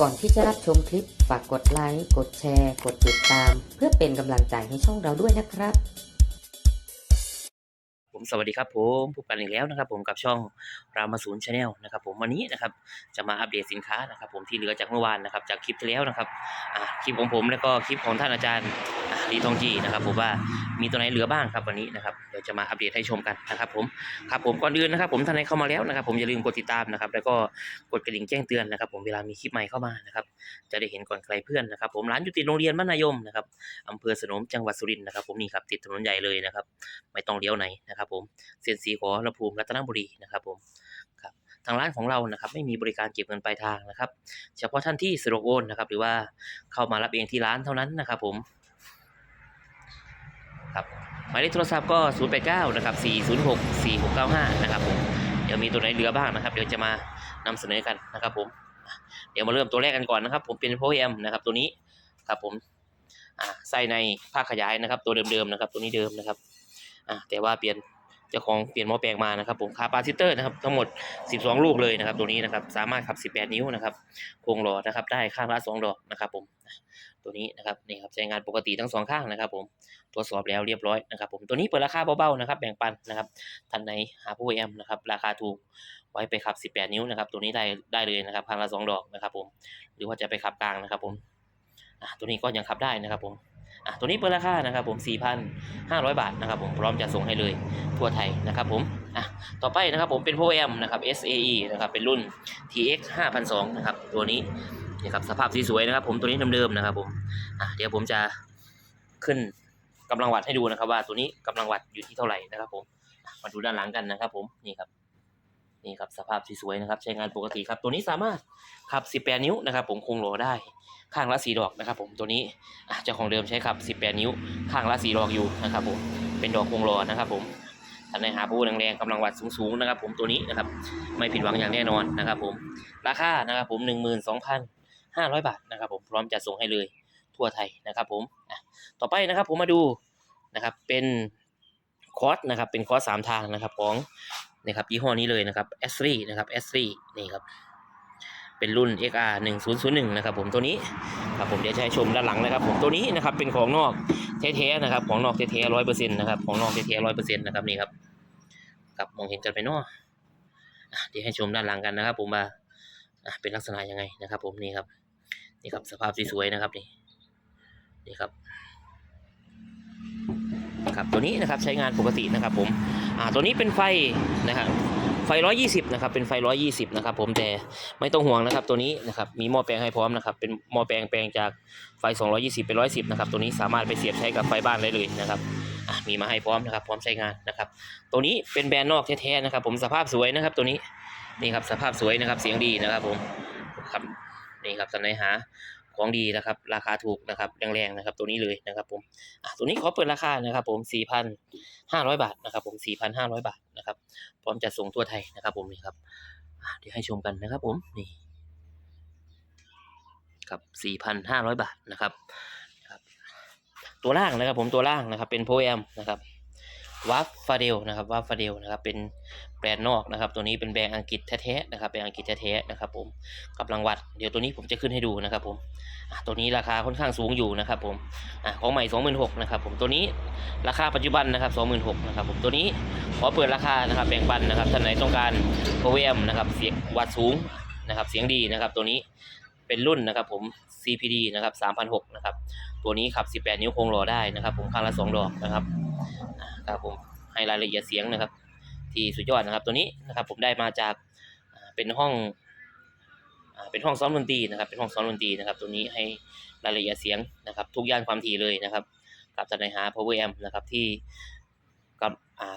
ก่อนที่จะรับชมคลิป ฝากกดไลค์ กดแชร์ กดติดตาม เพื่อเป็นกำลังใจให้ช่องเราด้วยนะครับ ผมสวัสดีครับผมพบกันอีกแล้วนะครับ ผมกับช่องรามาศูนย์ชาแนลนะครับ ผมวันนี้นะครับจะมาอัปเดตสินค้านะครับ ผมที่เหลือจากเมื่อวานนะครับ จากคลิปที่แล้วนะครับคลิปของผมแล้วก็คลิปของท่านอาจารย์อ่าลีทองจีนะครับ ผมว่ามีตัวไหนเหลือบ้างครับวันนี้นะครับเดี๋ยวจะมาอัปเดตให้ชมกันนะครับ ผมครับผมก่อนอื่นนะครับ ผมท่านใดเข้ามาแล้วนะครับ ผมอย่าลืมกดติดตามนะครับ แล้วก็กดกระดิ่งแจ้งเตือนนะครับ ผมเวลามีคลิปใหม่เข้ามานะครับจะได้เห็นก่อนใครเพื่อนนะครับ ผมร้านอยู่ติดโรงเรียนมัธยมนะครับอำเภอสนมจังหวัดสุรินทร์นะครับ ผมนี่ครับติดถนนใหญ่เลยนะครับ ไม่ต้องเลี้ยวไหนนะครับผมเซียนซีขอระภูมิรัตนบุรีนะครับผมครับทางร้านของเรานะครับไม่มีบริการเก็บเงินปลายทางนะครับ เฉพาะท่านที่สะดวกโอนนะครับ หรือว่าเข้ามารับเองที่ร้านเท่านั้นนะครับผมครับหมายเลขโทรศัพท์ก็ 0 8 9 นะครับ 406 4695 นะครับผม เดี๋ยวมีตัวไหนเหลือบ้างนะครับ เดี๋ยวจะมานำเสนอกันนะครับผม เดี๋ยวมาเริ่มตัวแรกกันก่อนนะครับ ผมเป็นโพเอมนะครับตัวนี้ครับผมใส่ในผ้าขยายนะครับ ตัวเดิมๆนะครับ ตัวนี้เดิมนะครับแต่ว่าเปลี่ยน เจ้าของเปลี่ยนหม้อแปลงมานะครับผมคาปาซิเตอร์นะครับทั้งหมด 12 ลูกเลยนะครับตัวนี้นะครับสามารถขับ 18 นิ้วนะครับโครงหล่อนะครับได้ข้างละ2ดอกนะครับผมตัวนี้นะครับนี่ครับใช้งานปกติทั้งสองข้างนะครับ ผมตรวจสอบแล้วเรียบร้อยนะครับ ผมตัวนี้เปิดราคาเบาๆนะครับแบ่งปันนะครับท่านไหนหาผู้แอมนะครับราคาถูกไว้ไปขับ 18 นิ้วนะครับตัวนี้ได้ได้เลยนะครับข้างละ2ดอกนะครับผมหรือว่าจะไปขับกลางนะครับผมตัวนี้ก็ยังขับได้นะครับผม อะตัวนี้เปิดราคานะครับผม4,500 บาทนะครับผมพร้อมจะส่งให้เลยทั่วไทยนะครับผมอะต่อไปนะครับผมเป็นโ o แอมนะครับ SAE นะครับเป็นรุ่น TX 5002นะครับตัวนี้นะครับสภาพสวยๆนะครับผมตัวนี้เดิมๆนะครับผมอะเดี๋ยวผมจะขึ้นกำลังวัดให้ดูนะครับว่าตัวนี้กำลังวัดอยู่ที่เท่าไหร่นะครับผมมาดูด้านหลังกันนะครับผมนี่ครับ นี่ครับสภาพสวยๆนะครับ ใช้งานปกติครับ ตัวนี้สามารถขับ 18 นิ้วนะครับ ผมคงโหลได้ข้างละ4ดอกนะครับ ผมตัวนี้อะเจ้าของเดิมใช้ขับ 18 นิ้ว ข้างละ4ดอกอยู่นะครับ ผมเป็นดอกคงโหลนะครับ ผมท่านหาผู้แรงๆกำลังวัดสูงๆนะครับ ผมตัวนี้นะครับ ไม่ผิดหวังอย่างแน่นอนนะครับ ผมราคานะครับ ผมหนึ่งหมื่นสองพันห้าร้อยบาทนะครับ ผมพร้อมจะส่งให้เลยทั่วไทยนะครับ ผมต่อไปนะครับ ผมมาดูนะครับเป็นคอร์สนะครับเป็นคอร์สสามทางนะครับของ นะครับยี่ห้อนี้เลยนะครับแอสนะครับแอสนี่ครับ เป็นรุ่น XR 1001นะครับผมตัวนี้ครับผมเดี๋ยวจะให้ชมด้านหลังนะครับ ผมตัวนี้นะครับเป็นของนอกแท้ๆนะครับ ของนอกแท้ๆร้อยเปอร์เซ็นต์นะครับของนอกแท้ๆร้อยเปอร์เซ็นต์นะครับนี่ครับครับมองเห็นกันไปเนาะอะเดี๋ยวให้ชมด้านหลังกันนะครับ ผมว่าเป็นลักษณะยังไงนะครับ ผมนี่ครับนี่ครับสภาพสวยๆนะครับนี่นี่ครับ ครับตัวนี้นะครับใช้งานปกตินะครับผมอ่าตัวนี้เป็นไฟนะครับไฟ 120 นะครับ เป็นไฟ 120 นะครับ ผม แต่ไม่ต้องห่วงนะครับ ตัวนี้นะครับ มีหม้อแปลงให้พร้อมนะครับ เป็นหม้อแปลงแปลงจากไฟ 220 เป็น 110 นะครับ ตัวนี้สามารถไปเสียบใช้กับไฟบ้านได้เลยนะครับ มีมาให้พร้อมนะครับ พร้อมใช้งานนะครับ ตัวนี้เป็นแบรนด์นอกแท้ๆนะครับ ผม สภาพสวยนะครับ ตัวนี้ นี่ครับ สภาพสวยนะครับ เสียงดีนะครับผม ครับ นี่ครับสันไหนหา ของดีนะครับ ราคาถูกนะครับแรงๆนะครับตัวนี้เลยนะครับผมตัวนี้ขอเปิดราคานะครับผม4,500 บาทนะครับผม4,500 บาทนะครับพร้อมจะส่งทั่วไทยนะครับผมนี่ครับเดี๋ยวให้ชมกันนะครับผมนี่ครับ4,500 บาทนะครับครับตัวล่างนะครับผมตัวล่างนะครับเป็นโพแอมนะครับวัฟฟาเดลนะครับวัฟฟาเดลนะครับเป็น แบรนด์นอกนะครับ ตัวนี้เป็นแบรนด์อังกฤษแท้ๆนะครับเป็นด์อังกฤษแท้ๆนะครับผมกำลังวัดเดี๋ยวตัวนี้ผมจะขึ้นให้ดูนะครับผมตัวนี้ราคาค่อนข้างสูงอยู่นะครับผมอของใหม่ 26,000นะครับผมตัวนี้ราคาปัจจุบันนะครับ26,000นะครับผมตัวนี้ขอเปิดราคานะครับแบ่งปันนะครับท่านไหนต้องการ OEM นะครับเสียงวัดสูงนะครับเสียงดีนะครับตัวนี้เป็นรุ่นนะครับผม CPD นะครับ3,006นะครับตัวนี้ขับ 18 นิ้วโคงหล่อได้นะครับผมข้างละ 2 ดอกนะครับครับผมให้รายละเอียดเสียงนะครับ ที่สุดยอดนะครับ ตัวนี้นะครับผมได้มาจากเป็นห้องเป็นห้องซ้อมดนตรีนะครับ เป็นห้องซ้อมดนตรีนะครับ ตัวนี้ให้รายละเอียดเสียงนะครับ ทุกย่านความถี่เลยนะครับ กับท่านไหนหา Power Amp นะครับที่กับ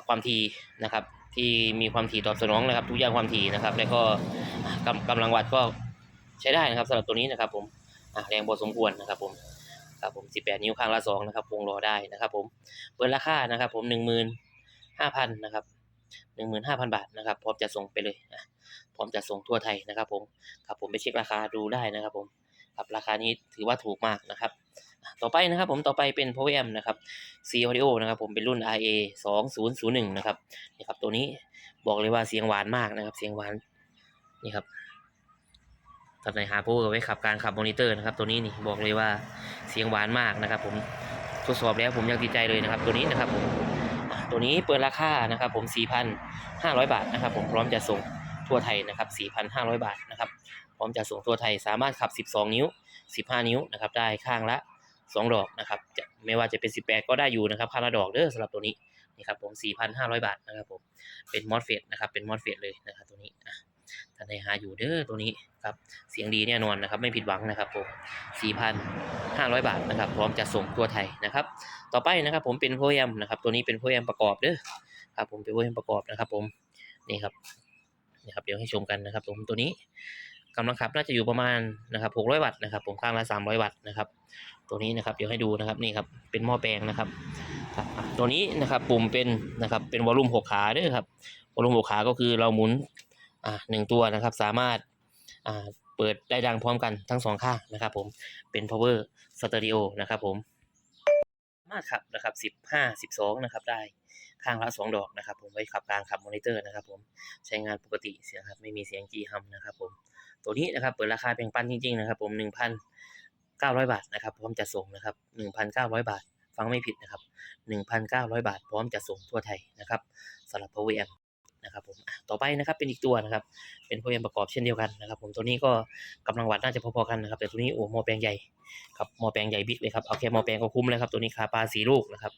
ความถี่นะครับ ที่มีความถี่ตอบสนองนะครับ ทุกย่างความถี่นะครับ แล้วก็กำกำลังวัดก็ใช้ได้นะครับสำหรับตัวนี้นะครับ ผมแรงพอสมควรนะครับผมครับผม 18 นิ้วข้างละสองนะครับวงล้อได้นะครับ ผมเปิดราคานะครับ ผม 15,000นะครับ 15,000 บาทนะครับพร้อมจะส่งไปเลยพร้อมจะส่งทั่วไทยนะครับผมครับผมไปเช็คราคาดูได้นะครับผมครับราคานี้ถือว่าถูกมากนะครับ ต่อไปนะครับผมต่อไปเป็น Power Amp นะครับ C Audio นะครับผมเป็นรุ่น RA 2001นะครับนี่ครับตัวนี้บอกเลยว่าเสียงหวานมากนะครับ เสียงหวานนี่ครับทท่านไหนหา power ไว้ขับการขับมอนิเตอร์นะครับ ตัวนี้นี่บอกเลยว่าเสียงหวานมากนะครับ ผมทดสอบแล้วผมยังติดใจเลยนะครับ ตัวนี้นะครับผม ตัวนี้เปิดราคานะครับผม 4,500 บาทนะครับผมพร้อมจะส่งทั่วไทยนะครับ 4,500 บาทนะครับพร้อมจะส่งทั่วไทยสามารถขับ 12 นิ้ว 15 นิ้วนะครับได้ข้างละ 2 ดอกนะครับจะไม่ว่าจะเป็น 18 ก็ได้อยู่นะครับข้างละดอกเด้อสำหรับตัวนี้นี่ครับผม 4,500 บาทนะครับผมเป็นมอสเฟตนะครับเป็นมอสเฟตเลยนะครับตัวนี้ ท่านใดหาอยู่เด้อตัวนี้ครับเสียงดีแน่นอนนะครับ ไม่ผิดหวังนะครับผม4,500 บาทนะครับ พร้อมจะส่งทั่วไทยนะครับ ต่อไปนะครับ ผมเป็นโพแอมนะครับ ตัวนี้เป็นโพแอมประกอบเด้อครับผมเป็นโพแอมประกอบนะครับผมนี่ครับนี่ครับเดี๋ยวให้ชมกันนะครับ ผมตัวนี้กำลังขับน่าจะอยู่ประมาณนะครับ600 วัตต์นะครับ ผมข้างละ 300 วัตต์นะครับ ตัวนี้นะครับเดี๋ยวให้ดูนะครับนี่ครับเป็นหม้อแปลงนะครับตัวนี้นะครับปุ่มเป็นนะครับเป็นวอลลุ่มหกขาเด้วยครับวอลลุ่มหกขาก็คือเราหมุน อ่าหนึ่งตัวนะครับ สามารถอ่าเปิดได้ดังพร้อมกันทั้งสองข้างนะครับ ผมเป็น power stereo นะครับ ผมสามารถขับนะครับสิบห้าสิบสองนะครับ ได้ข้างละสองดอกนะครับ ผมไว้ขับกลางขับมอนิเตอร์นะครับ ผมใช้งานปกติเสียงครับไม่มีเสียงจีฮัมนะครับ ผมตัวนี้นะครับ เปิดราคาแบ่งปันจริงๆนะครับ ผมหนึ่งพัน900บาทนะครับ พร้อมจะส่งนะครับ1,900บาทฟังไม่ผิดนะครับ 1,900 บาท พร้อมจะส่งทั่วไทยนะครับสำหรับ Power Amp นะครับผมต่อไปนะครับเป็นอีกตัวนะครับ เป็น Power Amp ประกอบเช่นเดียวกันนะครับ ผมตัวนี้ก็กำลังวัดน่าจะพอๆกันนะครับ แต่ตัวนี้โอ้หมอแปลงใหญ่ครับหมอแปลงใหญ่บิ๊กเลยครับเอาแค่หมอแปลงก็คุ้มเลยครับตัวนี้คาปาสีลูกนะครับ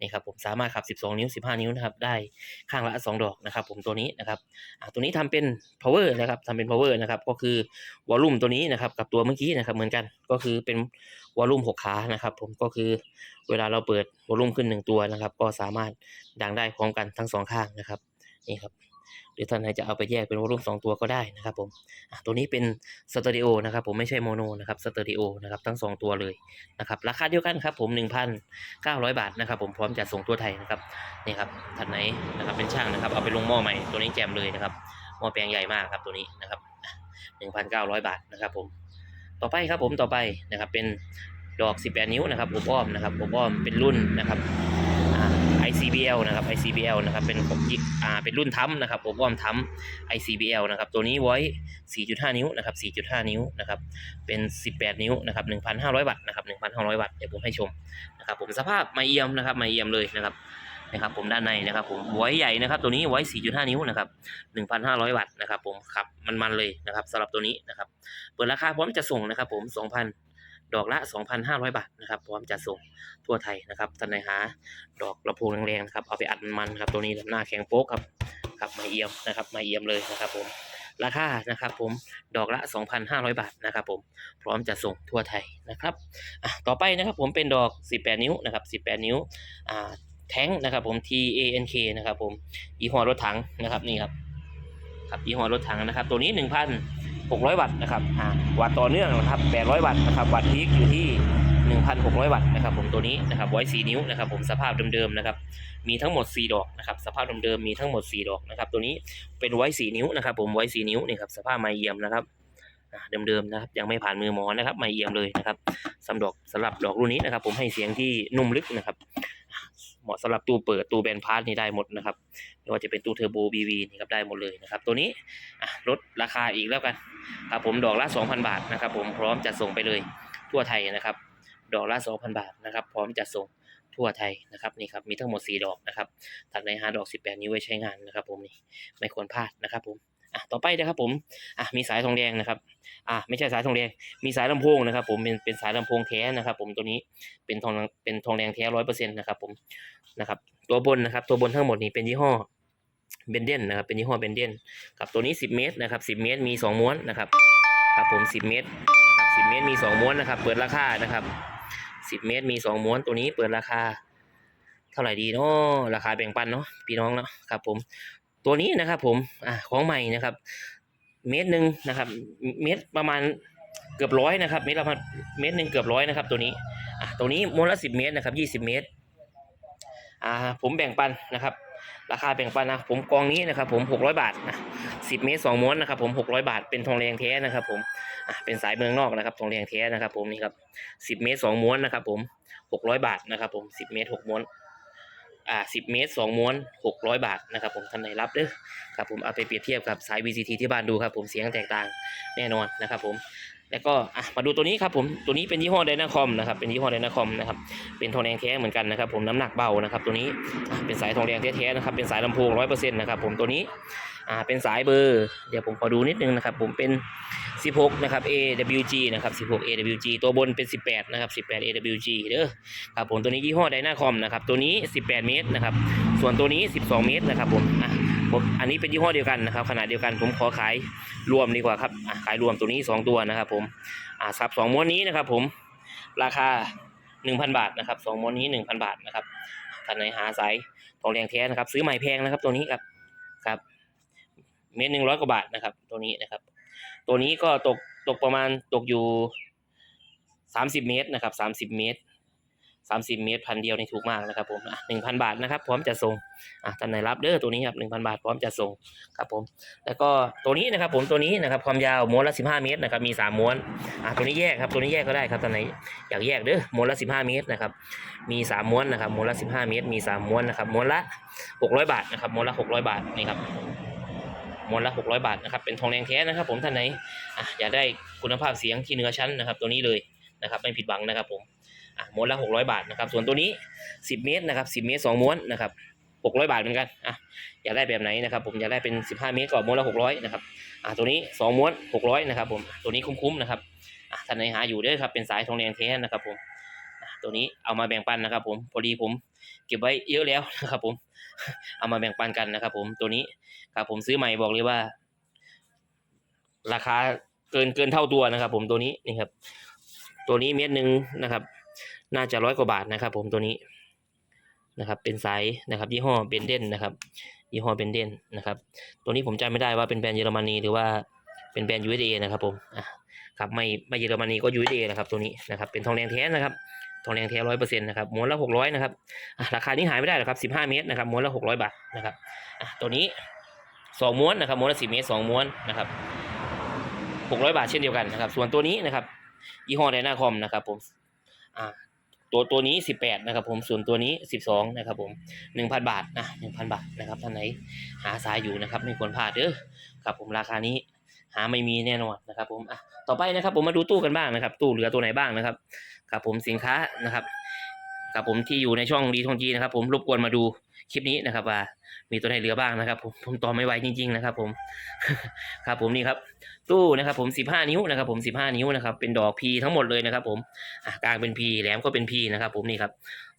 นี่ครับผมสามารถขับ 12 นิ้ว 15 นิ้วนะครับได้ข้างละ 2 ดอกนะครับ ผมตัวนี้นะครับตัวนี้ทำเป็น power นะครับทำเป็น power นะครับก็คือวอลลุ่มตัวนี้นะครับกับตัวเมื่อกี้นะครับเหมือนกันก็คือเป็นวอลลุ่มหกขานะครับ ผมก็คือเวลาเราเปิดวอลลุ่มขึ้นหนึ่งตัวนะครับ ก็สามารถดังได้พร้อมกันทั้งสองข้างนะครับ นี่ครับหรือท่านไหนจะเอาไปแยกเป็นวอลลุ่มสองตัวก็ได้นะครับผมตัวนี้เป็นสเตอริโอนะครับผมไม่ใช่โมโนนะครับสเตอริโอนะครับทั้งสองตัวเลยนะครับราคาเดียวกันครับผม1,900 บาทนะครับผมพร้อมจะส่งทั่วไทยนะครับนี่ครับท่านไหนนะครับเป็นช่างนะครับเอาไปลงหม้อใหม่ตัวนี้แจมเลยนะครับหม้อแปลงใหญ่มากครับตัวนี้นะครับ1,900 บาทนะครับผมต่อไปครับผมต่อไปนะครับเป็นดอก 18 นิ้วนะครับอบอ้อมนะครับอบอ้อมเป็นรุ่นนะครับ ICBL นะครับ ICBL นะครับ เป็นของยิอ่า เป็นรุ่นทั้มนะครับอบอ้อมทั้ม ICBL นะครับ ตัวนี้ไว้ 4.5 นิ้วนะครับ 4.5 นิ้วนะครับ เป็น 18 นิ้วนะครับ 1,500 วัตต์นะครับ 1,500 วัตต์ เดี๋ยวผมให้ชมนะครับผมสภาพไมเอียมนะครับไมเอียมเลยนะครับนะครับผมด้านในนะครับผมไว้ใหญ่นะครับตัวนี้ไว้ 4.5 นิ้วนะครับ 1,500 วัตต์นะครับผมขับมันๆเลยนะครับสำหรับตัวนี้นะครับเปิดราคาพร้อมจะส่งนะครับผม 2,000 ดอกละ 2,500 บาทนะครับพร้อมจะส่งทั่วไทยนะครับท่านใดหา ดอกลำโพงแรงๆนะครับเอาไปอัดมันครับตัวนี้หน้าแข็งโป๊กครับครับมาเอี่ยมนะครับมาเอี่ยมเลยนะครับผมราคานะครับผมดอกละ 2,500 บาทนะครับผมพร้อมจะส่งทั่วไทยนะครับอะต่อไปนะครับผมเป็นดอก 18 นิ้วนะครับ18 นิ้วอ่าแท้งนะครับผม T A N K นะครับผมยี่ห้อรถถังนะครับนี่ครับครับยี่ห้อรถถังนะครับ ตัวนี้ 600 วัตต์นะครับวัตต์ต่อเนื่องนะครับ 800 วัตต์นะครับวัตต์พีคอยู่ที่ 1,600 วัตต์นะครับผมตัวนี้นะครับไว้ 4 นิ้วนะครับผมสภาพเดิมๆนะครับมีทั้งหมด 4 ดอกนะครับสภาพเดิมๆมีทั้งหมด 4 ดอกนะครับตัวนี้เป็นไว้ 4 นิ้วนะครับผมไว้ 4 นิ้วนี่ครับสภาพไม้เยี่ยมนะครับเดิมๆนะครับยังไม่ผ่านมือหมอนะครับไม้เยี่ยมเลยนะครับสำหรับสำหรับดอกรุ่นนี้นะครับผมให้เสียงที่นุ่มลึกนะครับ เหมาะสำหรับตู้เปิดตู้แบนพาร์ทนี่ได้หมดนะครับไม่ว่าจะเป็นตู้เทอร์โบบีวีนี่ครับได้หมดเลยนะครับ ตัวนี้ลดราคาอีกแล้วกันครับผมดอกละ 2,000 บาทนะครับ ผมพร้อมจะส่งไปเลยทั่วไทยนะครับ ดอกละ 2,000 บาทนะครับ พร้อมจะส่งทั่วไทยนะครับนี่ครับมีทั้งหมด 4 ดอกนะครับถัดในหาดอก 18 นิ้วไว้ใช้งานนะครับ ผมนี่ไม่ควรพลาดนะครับ ผมอะต่อไปนะครับผมอะมีสายทองแดงนะครับอะไม่ใช่สายทองแดง มีสายลำโพงนะครับ ผมเป็นเป็นสายลำโพงแท้นะครับ ผมตัวนี้เป็นทองเป็นทองแดงแท้ร้อยเปอร์เซ็นต์นะครับ ผม นะครับ ตัวบนนะครับ ตัวบนทั้งหมดนี้เป็นยี่ห้อเบนเดนนะครับ เป็นยี่ห้อเบนเดนกับตัวนี้ 10 เมตรนะครับ10 เมตรมี 2 ม้วนนะครับครับผม 10 เมตรนะครับ10 เมตรมี 2 ม้วนนะครับ เปิดราคานะครับ 10 เมตรมี 2 ม้วนตัวนี้เปิดราคา เท่าไหร่ดีเนาะราคาแบ่งปันเนาะพี่น้องเนาะครับผมตัวนี้นะครับผมอ่าของใหม่นะครับ เมตรหนึ่งนะครับ เมตรประมาณเกือบร้อยนะครับ เมตรละเมตรหนึ่งเกือบร้อยนะครับ ตัวนี้อะตัวนี้ม้วนละสิบเมตรนะครับยี่สิบเมตร อ่าผมแบ่งปันนะครับ ราคาแบ่งปันนะผมกองนี้นะครับผมหกร้อยบาทนะสิบเมตรสองม้วนนะครับผมหกร้อยบาทเป็นทองแดงแท้นะครับ ผมอะเป็นสายเมืองนอกนะครับทองแดงแท้นะครับ ผมนี่ครับสิบเมตรสองม้วนนะครับ ผมหกร้อยบาทนะครับ ผมสิบเมตรหกม้วนอ่า10 เมตร 2 ม้วน 600 บาทนะครับ ผมท่านไหนรับเด้อครับผมเอาไปเปรียบเทียบกับสาย VCT ที่บ้านดูครับ ผมเสียงแตกต่างแน่นอนนะครับ ผม แล้วก็มาดูตัวนี้ครับผมตัวนี้เป็นยี่ห้อไดนาคอมนะครับเป็นยี่ห้อไดนาคอมนะครับเป็นทองแดงแท้เหมือนกันนะครับผมน้ำหนักเบานะครับตัวนี้เป็นสายทองแดงแท้ๆนะครับเป็นสายลำโพง100%นะครับผมตัวนี้อ่าเป็นสายเบอร์ เดี๋ยวผมขอดูนิดนึงนะครับผมเป็น 16 นะครับ AWG นะครับ 16 AWG ตัวบนเป็น 18 นะครับ 18 AWG เด้อครับผมตัวนี้ยี่ห้อไดนาคอมนะครับตัวนี้ 18 เมตรนะครับส่วนตัวนี้ 12 เมตรนะครับผมอะ ผมอันนี้เป็นยี่ห้อเดียวกันนะครับ ขนาดเดียวกันผมขอขายรวมดีกว่าครับขายรวมตัวนี้ 2 ตัวนะครับ ผมซับ2ม้วนนี้นะครับ ผมราคา 1,000 บาทนะครับ2ม้วนนี้ 1,000 บาทนะครับท่านไหนหาสายทองแดงแท้นะครับ ซื้อใหม่แพงนะครับ ตัวนี้ครับครับเมตรหนึ่งร้อยกว่าบาทนะครับ ตัวนี้นะครับ ตัวนี้ก็ตกตกประมาณตกอยู่สามสิบเมตรนะครับสามสิบเมตร สามสิบเมตรพันเดียวนี่ถูกมากนะครับผมหนึ่งพันบาทนะครับพร้อมจะส่งอะท่านไหนรับเด้อตัวนี้ครับหนึ่งพันบาทพร้อมจะส่งครับผมแล้วก็ตัวนี้นะครับผมตัวนี้นะครับความยาวม้วนละสิบห้าเมตรนะครับมีสามม้วนอะตัวนี้แยกครับตัวนี้แยกก็ได้ครับท่านไหนอยากแยกเด้อม้วนละสิบห้าเมตรนะครับมีสามม้วนนะครับม้วนละสิบห้าเมตร มีสามม้วนนะครับม้วนละหกร้อยบาทนะครับม้วนละหกร้อยบาทนี่ครับม้วนละหกร้อยบาทนะครับเป็นทองแดงแท้นะครับผมท่านไหนอะอยากได้คุณภาพเสียงที่เนื้อชั้นนะครับตัวนี้เลยนะครับไม่ผิดหวังนะครับผม อะม้วนละ600บาทนะครับส่วนตัวนี้10เมตรนะครับ10เมตร2ม้วนนะครับ600บาทเหมือนกันอะอยากได้แบบไหนนะครับผมอยากได้เป็น15เมตรก็ม้วนละ600นะครับอะตัวนี้2ม้วน600นะครับผมตัวนี้คุ้มๆนะครับอะท่านไหนหาอยู่ด้อครับเป็นสายทองแดงแท้นะครับผมตัวนี้เอามาแบ่งปันนะครับ ผมพอดีผมเก็บไว้เยอะแล้วนะครับ ผม เอามาแบ่งปันกันนะครับ ผมตัวนี้ครับผมซื้อใหม่บอกเลยว่า ราคาเกินเกินเท่าตัวนะครับ ผมตัวนี้นี่ครับ ตัวนี้เม็ดหนึ่งนะครับ น่าจะร้อยกว่าบาทนะครับ ผมตัวนี้นะครับ เป็นสายนะครับ ยี่ห้อเบนเดนนะครับ ยี่ห้อเบนเดนนะครับ ตัวนี้ผมจำไม่ได้ว่าเป็นแบรนด์เยอรมนีหรือว่าเป็นแบรนด์ USA นะครับผมอะครับไม่ไม่เยอรมนีก็ USA นะครับตัวนี้นะครับ เป็นทองแดงแท้นะครับทองแดงแท้ร้อยเปอร์เซ็นต์นะครับม้วนละหกร้อยนะครับราคานี้หายไม่ได้หรอกครับสิบห้าเมตรนะครับม้วนละหกร้อยบาทนะครับอะตัวนี้สองม้วนนะครับม้วนละสิบเมตรสองม้วนนะครับ600บาทเช่นเดียวกันนะครับ ส่วนตัวนี้นะครับ ยี่ห้อไดนาคอมนะครับผมอ่า ตัวตัวนี้ 18 นะครับผมส่วนตัวนี้ 12 นะครับผม 1,000 บาทนะ1,000 บาทนะครับท่านไหนหาสายอยู่นะครับไม่ควรพลาดเด้อครับผมราคานี้หาไม่มีแน่นอนนะครับผมอะต่อไปนะครับผมมาดูตู้กันบ้างนะครับ ตู้เหลือตัวไหนบ้างนะครับครับผมสินค้านะครับ ครับผมที่อยู่ในช่องดีทองจีนะครับ ผมรบกวนมาดูคลิปนี้นะครับ ว่ามีตัวไหนเหลือบ้างนะครับ ผมผมต่อไม่ไหวจริง ๆ นะครับ ผมครับผมนี่ครับ ตู้นะครับ ผม15นิ้วนะครับ ผม15นิ้วนะครับ เป็นดอกพีทั้งหมดเลยนะครับ ผมอะกลางเป็นพีแหลมก็เป็นพีนะครับ ผมนี่ครับ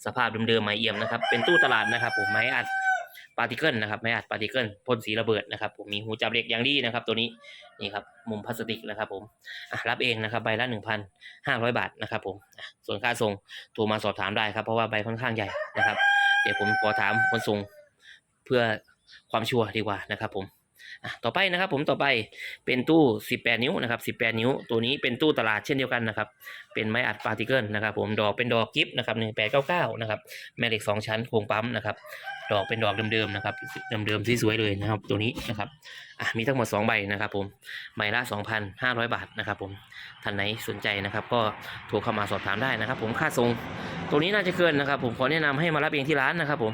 สภาพเดิมๆไม้เอี่ยมนะครับ เป็นตู้ตลาดนะครับ ผมไม้อัด ปาร์ติเกิลนะครับไม่อาจปาร์ติเกิลพ่นสีระเบิดนะครับผมมีหูจับเหล็กอย่างดีนะครับ ตัวนี้นี่ครับมุมพลาสติกนะครับผมรับเองนะครับใบละ 1,500 บาทนะครับผมส่วนค่าส่งโทรมาสอบถามได้ครับเพราะว่าใบค่อนข้างใหญ่นะครับ เดี๋ยวผมขอถามคนส่งเพื่อความชัวร์ดีกว่านะครับผม ต่อไปนะครับ ผมต่อไปเป็นตู้ 18 นิ้วนะครับ18 นิ้ว ตัวนี้เป็นตู้ตลาดเช่นเดียวกันนะครับ เป็นไม้อัดปาร์ติเกิลนะครับ ผมดอกเป็นดอกกิฟต์นะครับ1899นะครับแม่เหล็ก2ชั้นโครงปั๊มนะครับ ดอกเป็นดอกเดิมๆนะครับเดิมๆซีสวยเลยนะครับ ตัวนี้นะครับอะมีทั้งหมด 2 ใบนะครับ ผมใบละ 2,500 บาทนะครับผมท่านไหนสนใจนะครับ ก็โทรเข้ามาสอบถามได้นะครับ ผมค่าส่งตัวนี้น่าจะเกินนะครับ ผมขอแนะนำให้มารับเองที่ร้านนะครับ ผม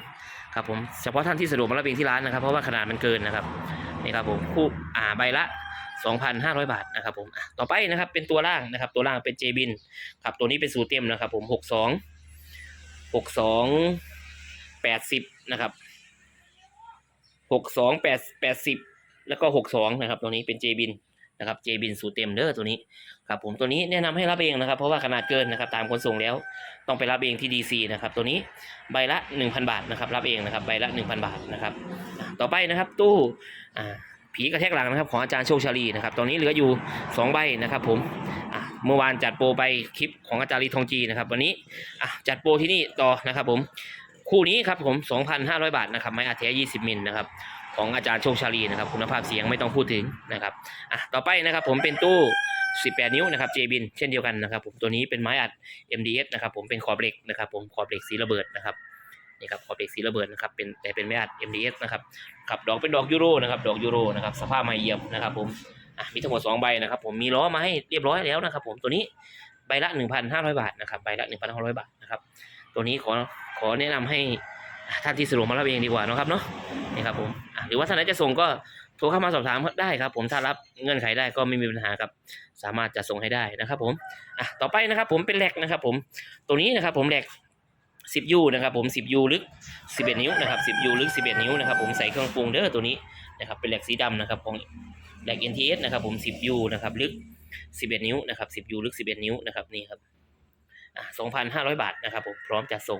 ครับผมเฉพาะท่านที่สะดวกมารับเองที่ร้านนะครับ เพราะว่าขนาดมันเกินนะครับ นี่ครับผมคู่อ่าใบละ 2,500 บาทนะครับผมต่อไปนะครับเป็นตัวล่างนะครับ ตัวล่างเป็นเจบินครับตัวนี้เป็นสูตรเต็มนะครับ ผม62 62 80นะครับ62 8 80 แล้วก็ 62นะครับตัวนี้เป็นเจบิน นะครับเจบินสูตรเต็มเด้อตัวนี้ครับผมตัวนี้แนะนำให้รับเองนะครับ เพราะว่าขนาดเกินนะครับตามคนส่งแล้วต้องไปรับเองที่ DC นะครับตัวนี้ใบละ 1,000 บาทนะครับรับเองนะครับใบละ 1,000 บาทนะครับต่อไปนะครับตู้ผีกระแทกหลังนะครับของอาจารย์โชคชาลีนะครับตอนนี้เหลืออยู่ 2 ใบนะครับผมเมื่อวานจัดโปรไปคลิปของอาจารย์ลีทองจีนะครับวันนี้จัดโปรที่นี่ต่อนะครับผมคู่นี้ครับผม 2,500 บาทนะครับไม้อาแท้20 มิลนะครับ ของอาจารย์โชคชาลีนะครับ คุณภาพเสียงไม่ต้องพูดถึงนะครับอะต่อไปนะครับผมเป็นตู้ 18 นิ้วนะครับเจบินเช่นเดียวกันนะครับ ผมตัวนี้เป็นไม้อัด MDF นะครับ ผมเป็นขอบเหล็กนะครับ ผมขอบเหล็กสีระเบิดนะครับนี่ครับขอบเหล็กสีระเบิดนะครับเป็นแต่เป็นไม้อัด MDF นะครับครับดอกเป็นดอกยูโรนะครับดอกยูโรนะครับสภาพไม่เยี่ยมนะครับ ผมอะมีทั้งหมด2ใบนะครับ ผมมีล้อมาให้เรียบร้อยแล้วนะครับ ผมตัวนี้ใบละ 1,500 บาทนะครับใบละ1,500 บาทนะครับตัวนี้ขอขอแนะนำให้ท่านที่สะดวกมารับเองดีกว่านาะครับเนาะนี่ครับผมอะ หรือว่าท่านไหนจะส่งก็โทรเข้ามาสอบถามได้ครับ ผมถ้ารับเงื่อนไขได้ก็ไม่มีปัญหาครับ สามารถจะส่งให้ได้นะครับ ผมอะต่อไปนะครับ ผมเป็นแหลกนะครับ ผมตัวนี้นะครับ ผมแหลก10ยูนะครับผม10ยูลึก 11 นิ้วนะครับ10ยูลึก 11 นิ้วนะครับผมใส่เครื่องปรุงเด้อตัวนี้นะครับเป็นแหลกสีดำนะครับของแหลก NTS นะครับผม10ยูนะครับลึก 11 นิ้วนะครับ10ยูลึก 11 นิ้วนะครับนี่ครับอะ2,500 บาทนะครับผมพร้อมจัดส่ง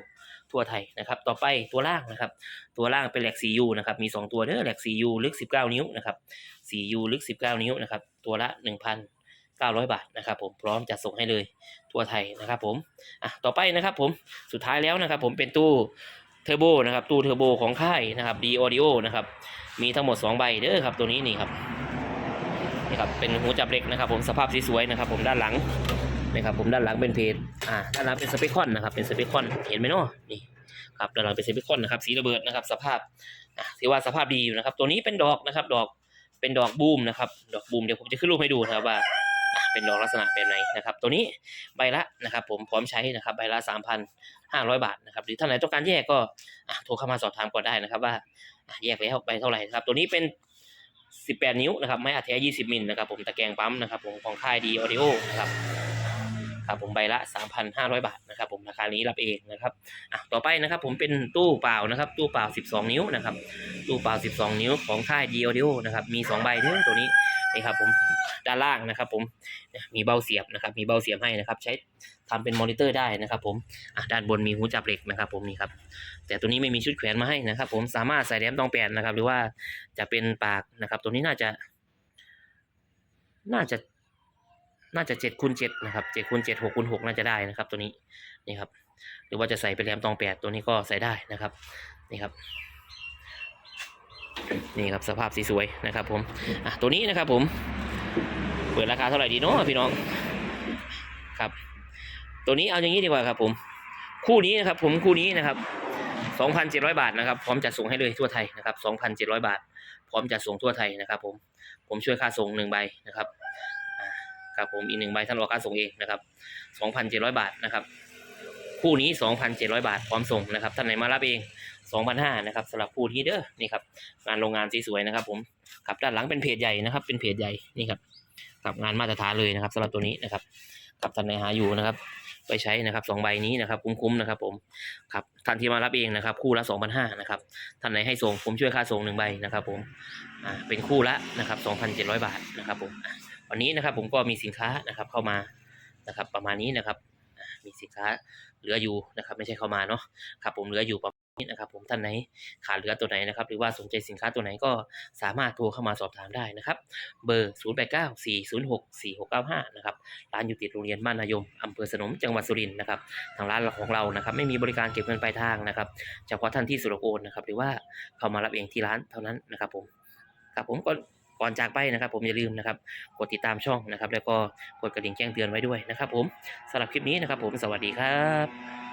ทั่วไทยนะครับ ต่อไปตัวล่างนะครับ ตัวล่างเป็นแหลก 4U นะครับ มี 2 ตัวเด้อแหลก 4U ลึก 19 นิ้วนะครับ 4U ลึก 19 นิ้วนะครับ ตัวละ 1,900 บาทนะครับ ผม พร้อมจัดส่งให้เลยทั่วไทยนะครับ ผม อะ ต่อไปนะครับผม สุดท้ายแล้วนะครับ ผมเป็นตู้เทอร์โบนะครับ ตู้เทอร์โบของค่ายนะครับ D Audio นะครับ มีทั้งหมด 2 ใบเด้อครับ ตัวนี้นี่ครับ นี่ครับ เป็นหูจับเหล็กนะครับ ผม สภาพสวยๆนะครับ ผม ด้านหลัง นะครับผมด้านหลังเป็นเพจอ่าด้านหลังเป็นสเปคคอนนะครับเป็นสเปคคอนเห็นไหมเนาะนี่ครับด้านหลังเป็นสเปคคอนนะครับสีระเบิดนะครับสภาพอะถือว่าสภาพดีอยู่นะครับ ตัวนี้เป็นดอกนะครับ ดอกเป็นดอกบูมนะครับดอกบูมเดี๋ยวผมจะขึ้นรูปให้ดูนะครับว่าเป็นดอกลักษณะแบบไหนนะครับตัวนี้ใบละนะครับผมพร้อมใช้นะครับใบละสามพันห้าร้อยบาทนะครับหรือท่านไหนต้องการแยกก็โทรเข้ามาสอบถามก่อนได้นะครับ ว่าแยกแล้วใบเท่าไหร่นะครับตัวนี้เป็น 18 นิ้วนะครับไม้อัดแท้ 20 มิลนะครับผมตะแกรงปั๊มนะครับผมของค่ายดีออดิโอนะครับ ครับผมใบละ 3,500 บาทนะครับผมราคานี้รับเองนะครับอะต่อไปนะครับผมเป็นตู้เปล่านะครับ ตู้เปล่า 12 นิ้วนะครับตู้เปล่า 12 นิ้วของค่ายดีออดิโอนะครับมี 2 ใบเด้อตัวนี้นี่ครับผมด้านล่างนะครับผมมีเบาเสียบนะครับ มีเบาเสียบให้นะครับ ใช้ทำเป็นมอนิเตอร์ได้นะครับ ผมอะด้านบนมีหูจับเหล็กนะครับ ผมนี่ครับ แต่ตัวนี้ไม่มีชุดแขวนมาให้นะครับ ผมสามารถใส่แหลมตองแปดนะครับ หรือว่าจะเป็นปากนะครับ ตัวนี้น่าจะ น่าจะ น่าจะเจ็ดคูณเจ็ดนะครับเจ็ดคูณเจ็ดหกคูณหกน่าจะได้นะครับ ตัวนี้นี่ครับ หรือว่าจะใส่เป็นแหลมตองแปดตัวนี้ก็ใส่ได้นะครับนี่ครับนี่ครับสภาพสีสวยนะครับผมอะตัวนี้นะครับผม เปิดราคาเท่าไหร่ดีเนาะพี่น้องครับ ตัวนี้เอาอย่างนี้ดีกว่าครับผม คู่นี้นะครับ ผมคู่นี้นะครับ2,700 บาทนะครับ พร้อมจัดส่งให้เลยทั่วไทยนะครับ2,700 บาท พร้อมจัดส่งทั่วไทยนะครับ ผมผมช่วยค่าส่งหนึ่งใบนะครับ ครับผมอีกหนึ่งใบท่านรอค่าส่งเองนะครับ2,700บาทนะครับคู่นี้ 2,700 บาทพร้อมส่งนะครับท่านไหนมารับเอง2,500นะครับสำหรับคู่นี้เด้อนี่ครับงานโรงงานสวยๆนะครับ ผมครับด้านหลังเป็นเพจใหญ่นะครับ เป็นเพจใหญ่นี่ครับครับงานมาตรฐานเลยนะครับสำหรับตัวนี้นะครับกับท่านไหนหาอยู่นะครับ ไปใช้นะครับสองใบนี้นะครับ คุ้มๆนะครับ ผมครับท่านที่มารับเองนะครับ คู่ละสองพันห้านะครับท่านไหนให้ส่งผมช่วยค่าส่งหนึ่งใบนะครับ ผมอ่าเป็นคู่ละนะครับสองพันเจ็ดร้อยบาทนะครับผม วันนี้นะครับผมก็มีสินค้านะครับเข้ามานะครับ ประมาณนี้นะครับ มีสินค้าเหลืออยู่นะครับ ไม่ใช่เข้ามาเนาะครับผมเหลืออยู่ประมาณนี้นะครับ ผมท่านไหนขาดเหลือตัวไหนนะครับ หรือว่าสนใจสินค้าตัวไหนก็สามารถโทรเข้ามาสอบถามได้นะครับ เบอร์ 0 8 9 4 0 6 4 6 9 5 นะครับร้านอยู่ติดโรงเรียนบ้านนายมอำเภอสนมจังหวัดสุรินทร์นะครับทางร้านของเรานะครับ ไม่มีบริการเก็บเงินปลายทางนะครับเฉพาะท่านที่สุรโอนนะครับ หรือว่าเข้ามารับเองที่ร้านเท่านั้นนะครับ ผมครับผมก่อน ก่อนจากไปนะครับ ผมอย่าลืมนะครับกดติดตามช่องนะครับ แล้วก็กดกระดิ่งแจ้งเตือนไว้ด้วยนะครับ ผมสำหรับคลิปนี้นะครับ ผมสวัสดีครับ